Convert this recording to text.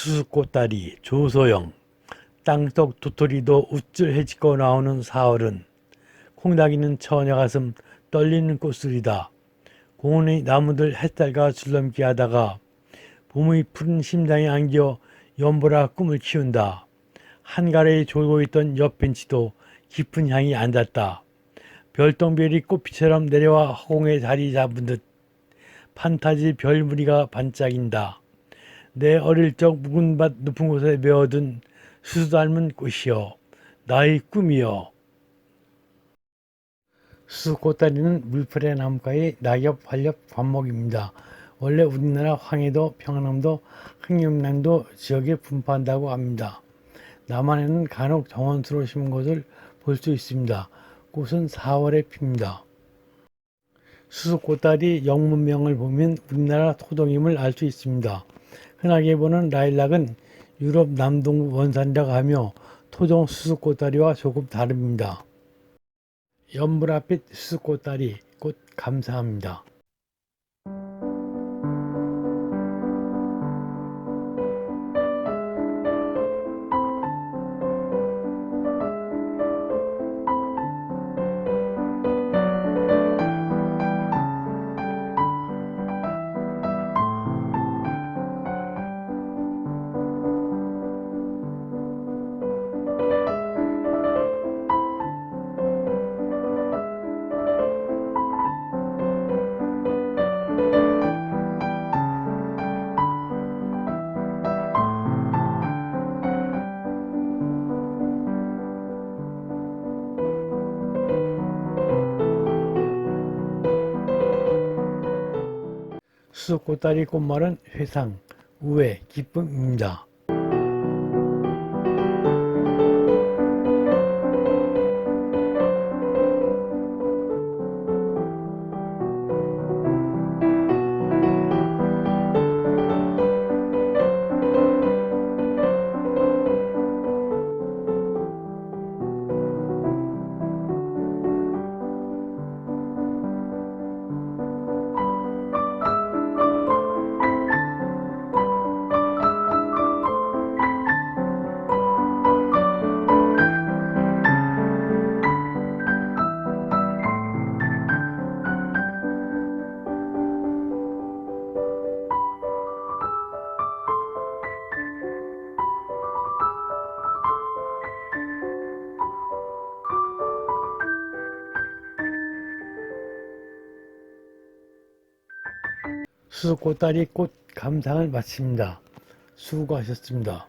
수수꽃다리 조소영 땅속 도토리도 우쭐해지고 나오는 사월은 콩닥이는 처녀 가슴 떨리는 꽃술이다. 공원의 나무들 햇살과 줄넘기 하다가 봄의 푸른 심장에 안겨 연보라 꿈을 키운다. 한가래에 졸고 있던 옆 벤치도 깊은 향이 앉았다. 별똥별이 꽃피처럼 내려와 허공에 자리 잡은 듯 판타지 별무리가 반짝인다. 내 어릴 적 묵은 밭 높은 곳에 메어둔 수수 닮은 꽃이여 나의 꿈이여 수수 꽃다리는 물풀의 나무가의 낙엽, 활렵, 관목입니다. 원래 우리나라 황해도, 평안남도, 항염남도 지역에 분포한다고 합니다. 남한에는 간혹 정원수로 심은 것을 볼 수 있습니다. 꽃은 4월에 핍니다. 수수꽃다리 영문명을 보면 우리나라 토종임을 알 수 있습니다. 흔하게 보는 라일락은 유럽 남동부 원산이라고 하며 토종 수수꽃다리와 조금 다릅니다. 연불앞빛 수수꽃다리 꽃 감사합니다. 수수꽃다리 꽃말은 회상, 우애, 기쁨입니 수수꽃다리 꽃 감상을 마칩니다. 수고하셨습니다.